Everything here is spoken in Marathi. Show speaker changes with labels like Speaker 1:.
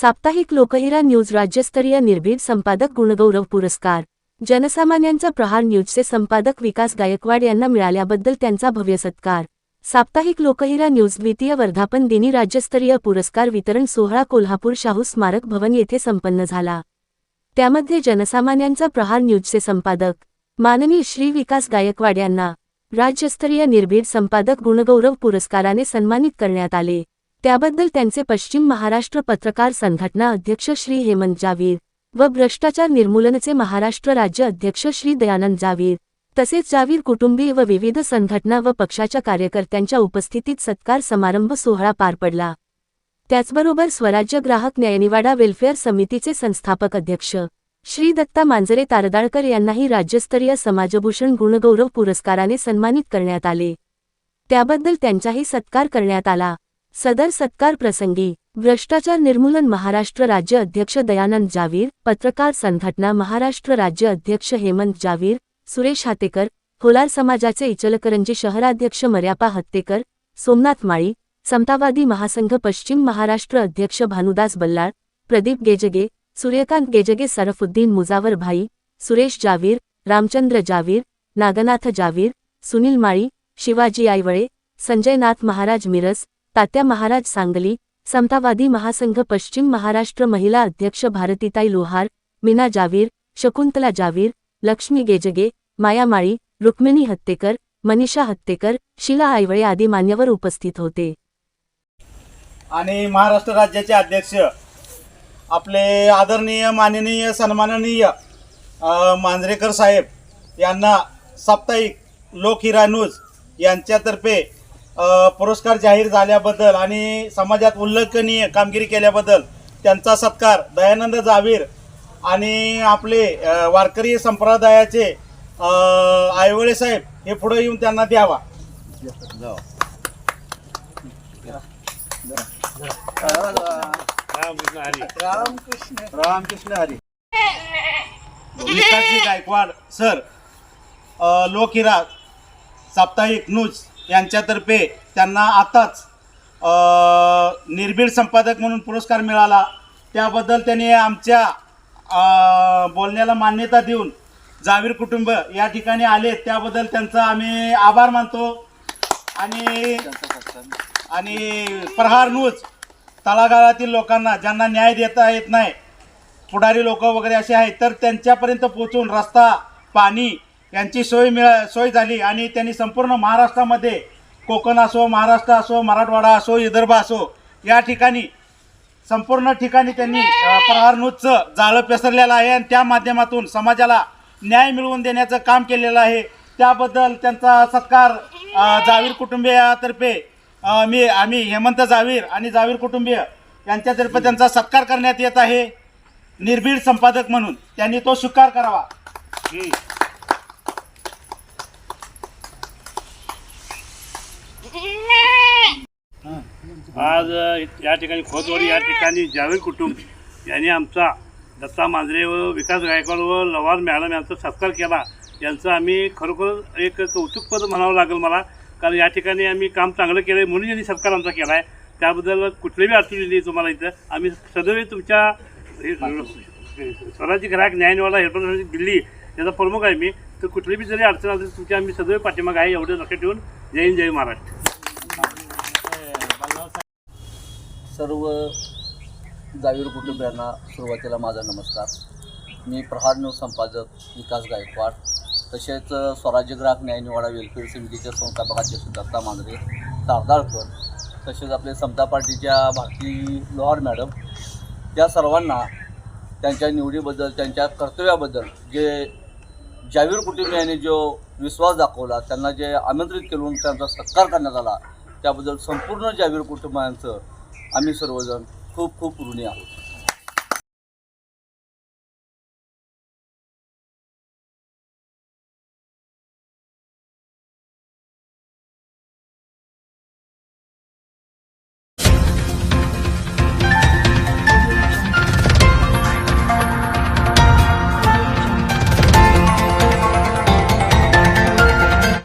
Speaker 1: साप्ताहिक लोकहिरा न्यूज राज्यस्तरीय निर्भीड संपादक गुणगौरव पुरस्कार. जनसामान्यांचा प्रहार न्यूजचे संपादक विकास गायकवाड यांना मिळाल्याबद्दल त्यांचा भव्य सत्कार. साप्ताहिक लोकहिरा न्यूज द्वितीय वर्धापन दिनी राज्यस्तरीय पुरस्कार वितरण सोहळा कोल्हापूर शाहू स्मारक भवन येथे संपन्न झाला. त्यामध्ये जनसामान्यांचा प्रहार न्यूजचे संपादक माननीय श्री विकास गायकवाड यांना राज्यस्तरीय निर्भीड संपादक गुणगौरव पुरस्काराने सन्मानित करण्यात आले. त्याबद्दल त्यांचे पश्चिम महाराष्ट्र पत्रकार संघटना अध्यक्ष श्री हेमंत जावीर व भ्रष्टाचार निर्मूलनचे महाराष्ट्र राज्य अध्यक्ष श्री दयानंद जावीर तसेच जावीर कुटुंबीय व विविध संघटना व पक्षाच्या कार्यकर्त्यांच्या उपस्थितीत सत्कार समारंभ सोहळा पार पडला. त्याचबरोबर स्वराज्य ग्राहक न्यायनिवाडा वेल्फेअर समितीचे संस्थापक अध्यक्ष श्री दत्ता मांजरे तारदाळकर यांनाही राज्यस्तरीय समाजभूषण गुणगौरव पुरस्काराने सन्मानित करण्यात आले. त्याबद्दल त्यांचाही सत्कार करण्यात आला. सदर सत्कार प्रसंगी भ्रष्टाचार निर्मूलन महाराष्ट्र राज्य अध्यक्ष दयानंद जावीर पत्रकार संघटना महाराष्ट्र राज्य अध्यक्ष हेमंत जावीर सुरेश हातेकर होलार समाजाचे इचलकरंजी शहराध्यक्ष मर्यापा हत्तेकर सोमनाथ माळी समतावादी महासंघ पश्चिम महाराष्ट्र अध्यक्ष भानुदास बल्लाळ प्रदीप गेजगे सूर्यकांत गेजगे सरफुद्दीन मुजावर भाई सुरेश जावीर रामचंद्र जावीर नागनाथ जावीर सुनील माळी शिवाजी आयवळे संजयनाथ महाराज मिरस तात्या महाराज सांगली समतावादी महासंघ पश्चिम महाराष्ट्र महिला अध्यक्ष भारतीताई लोहार मीना जावीर शकुंतला जावीर लक्ष्मी गेजगे माया माळी रुक्मिणी हत्तेकर मनीषा हत्तेकर शिला आयवळे आदी मान्यवर उपस्थित होते.
Speaker 2: आणि महाराष्ट्र राज्याचे अध्यक्ष आपले आदरणीय माननीय सन्माननीय मांजरेकर साहेब यांना साप्ताहिक लोकहिरा न्यूज यांच्यातर्फे पुरस्कार जाहीर झाल्याबद्दल आणि समाजात उल्लेखनीय कामगिरी केल्याबद्दल त्यांचा सत्कार दयानंद जावीर आणि आपले वारकरी संप्रदायाचे आयवळे साहेब हे पुढे येऊन त्यांना द्यावा. रामकृष्ण हरी. विकासजी गायकवाड सर लोकहिरा साप्ताहिक न्यूज. यांच्यातर्फे त्यांना आताच निर्भीड संपादक म्हणून पुरस्कार मिळाला. त्याबद्दल त्यांनी आमच्या बोलण्याला मान्यता देऊन जावीर कुटुंब या ठिकाणी आले. त्याबद्दल त्यांचा आम्ही आभार मानतो. आणि आणि प्रहार न्यूज तळागाळातील लोकांना ज्यांना न्याय देता येत नाही पुढारी लोक वगैरे असे आहेत तर त्यांच्यापर्यंत पोहोचून रस्ता पाणी यांची सोय मिळा सोय झाली आणि त्यांनी संपूर्ण महाराष्ट्रामध्ये कोकण असो महाराष्ट्र असो मराठवाडा असो विदर्भ असो या ठिकाणी संपूर्ण ठिकाणी त्यांनी प्रहार न्यूजचं जाळं पेसरलेलं आहे आणि त्या माध्यमातून समाजाला न्याय मिळवून देण्याचं काम केलेलं आहे. त्याबद्दल त्यांचा सत्कार जावीर कुटुंबियातर्फे मी आम्ही हेमंत जावीर आणि जावीर कुटुंबीय यांच्यातर्फे त्यांचा सत्कार करण्यात येत आहे. निर्भीड संपादक म्हणून त्यांनी तो स्वीकार करावा.
Speaker 3: आज या ठिकाणी खोतवाडी या ठिकाणी जावेद कुटुंब यांनी आमचा दत्ता मांजरे व विकास गायकवाड व लवार मॅडम यांचा सत्कार केला. यांचं आम्ही खरोखर एक कौतुकपद म्हणावं लागेल मला. कारण या ठिकाणी आम्ही काम चांगलं केलं आहे म्हणून यांनी सत्कार आमचा केला आहे त्याबद्दल कुठलीही अडचण नाही तुम्हाला इथं. आम्ही सदैव तुमच्या हे, स्वराज्य ग्राहक न्यायनिवाडा हेल्पर दिल्ली याचा प्रमुख आहे मी. तर कुठलीही जरी अडचण असेल तुमची आम्ही सदैव पाठीमाग आहे एवढं लक्षात ठेवून. जय हिंद जय महाराष्ट्र.
Speaker 4: सर्व जावीर कुटुंबियांना सुरुवातीला माझा नमस्कार. मी प्रहार न्यूज संपादक विकास गायकवाड तसेच स्वराज्य ग्राहक न्याय निवाडा वेलफेअर समितीच्या संस्थापक अध्यक्ष दत्ता मांजरे तारदाळकर तसेच आपले समता पार्टीच्या भारती लोहार मॅडम या सर्वांना त्यांच्या निवडीबद्दल त्यांच्या कर्तव्याबद्दल जे जावीर कुटुंबियांनी जो विश्वास दाखवला त्यांना जे आमंत्रित केलं त्यांचा सत्कार करण्यात आला त्याबद्दल संपूर्ण जावीर कुटुंबांचं आम्ही सर्वजण खूप खूप ऋणी आहोत.